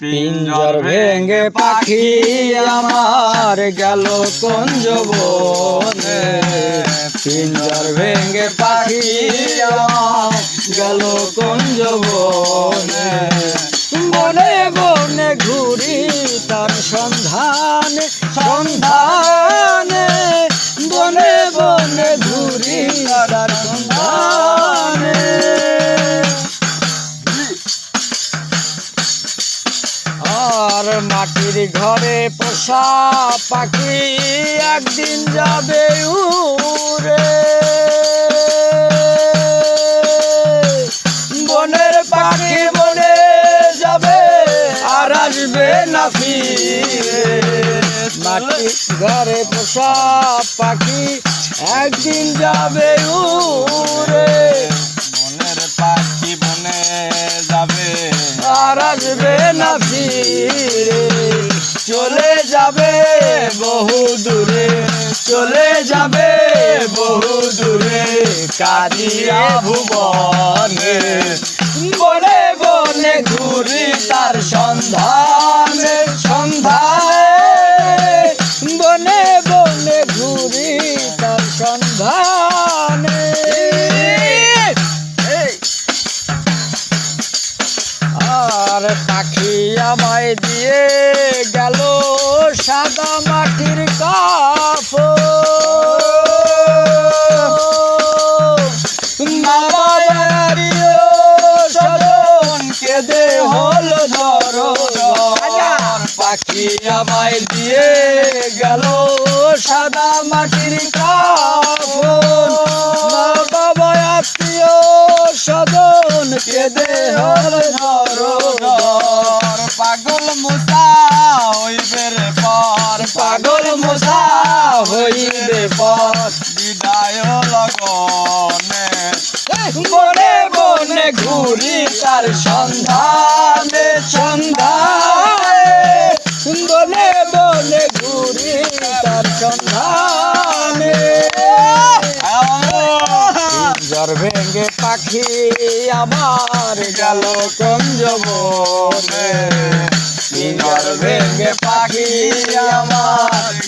পিঞ্জর ভেঙে পাখি আমার গেল কঞ্জবনে। পিঞ্জর ভেঙে পাখি আমার গেল কঞ্জবনে। বনে বনে ঘুরি মাটির ঘরে পোষা পাখি একদিন যাবে উড়ে। বনের পাখি বনে যাবে আর আসবে না ফিরে। ঘরে পোষা পাখি একদিন যাবে উড়ে। বনের পাখি বনে যাবে আর আসবে না ফিরে। চলে যাবে বহু দূরে, চলে যাবে বহু দূরে কাজিয়া ভুবনে। বনে বনে ঘুরি তার সন্ধানে। আমায় দিয়ে গেল সাদা মাটির কাপ কেঁদে হল ধরো পাখি আমায় দিয়ে গেল সাদা মাটির কাপ বাবা আত্মীয় সদন কেঁদে হল ধরো হইবে পথ বিদায় লগনে। বনে বনে ঘুরি তার সন্ধানে সন্ধানে। বনে বনে ঘুরি তার সন্ধানে। জ্বর ভেঙে পাখি আমার গেল কঞ্জ বনে জ্বর ভেঙে পাখি আমার